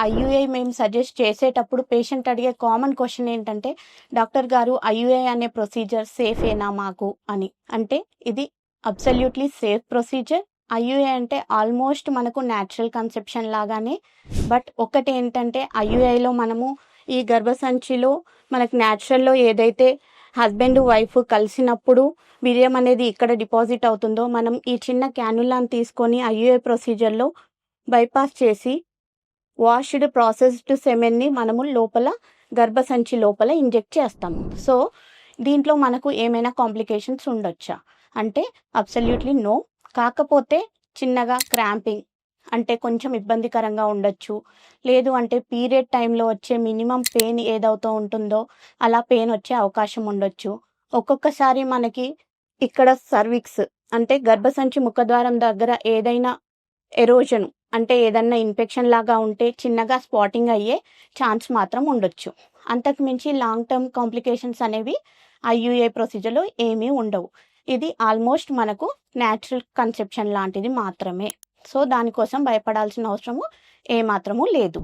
IUI మేము suggest చేసేటప్పుడు patient అడిగే కామన్ క్వశ్చన్ ఏంటంటే డాక్టర్ గారు ఐయుఐ అనే ప్రొసీజర్ సేఫేనా మాకు? అని. అంటే ఇది అబ్సల్యూట్లీ సేఫ్ ప్రొసీజర్. ఐయుఐ అంటే ఆల్మోస్ట్ మనకు న్యాచురల్ కన్సెప్షన్ లాగానే. బట్ ఒకటి ఏంటంటే ఐయుఐలో మనము ఈ గర్భసంచిలో మనకు న్యాచురల్లో ఏదైతే హస్బెండ్ వైఫ్ కలిసినప్పుడు వీర్యం అనేది ఇక్కడ డిపాజిట్ అవుతుందో మనం ఈ చిన్న క్యానులాని తీసుకొని ఐయుఐ ప్రొసీజర్లో బైపాస్ చేసి వాష్డ్ ప్రాసెస్డ్ సెమెన్ని మనము లోపల గర్భసంచి లోపల ఇంజెక్ట్ చేస్తాము. సో దీంట్లో మనకు ఏమైనా కాంప్లికేషన్స్ ఉండొచ్చా? అంటే అబ్సల్యూట్లీ నో. కాకపోతే చిన్నగా క్రాంపింగ్ అంటే కొంచెం ఇబ్బందికరంగా ఉండొచ్చు. లేదు అంటే పీరియడ్ టైంలో వచ్చే మినిమం పెయిన్ ఏదవుతూ ఉంటుందో అలా పెయిన్ వచ్చే అవకాశం ఉండొచ్చు. ఒక్కొక్కసారి మనకి ఇక్కడ సర్విక్స్ అంటే గర్భసంచి ముఖద్వారం దగ్గర ఏదైనా ఎరోజన్ అంటే ఏదన్నా ఇన్ఫెక్షన్ లాగా ఉంటే చిన్నగా స్పాటింగ్ అయ్యే ఛాన్స్ మాత్రం ఉండొచ్చు. అంతకు మించి లాంగ్ టర్మ్ కాంప్లికేషన్స్ అనేవి ఐయుఏ ప్రొసీజర్లో ఏమీ ఉండవు. ఇది ఆల్మోస్ట్ మనకు న్యాచురల్ కన్సెప్షన్ లాంటిది మాత్రమే. సో దానికోసం భయపడాల్సిన అవసరము ఏమాత్రము లేదు.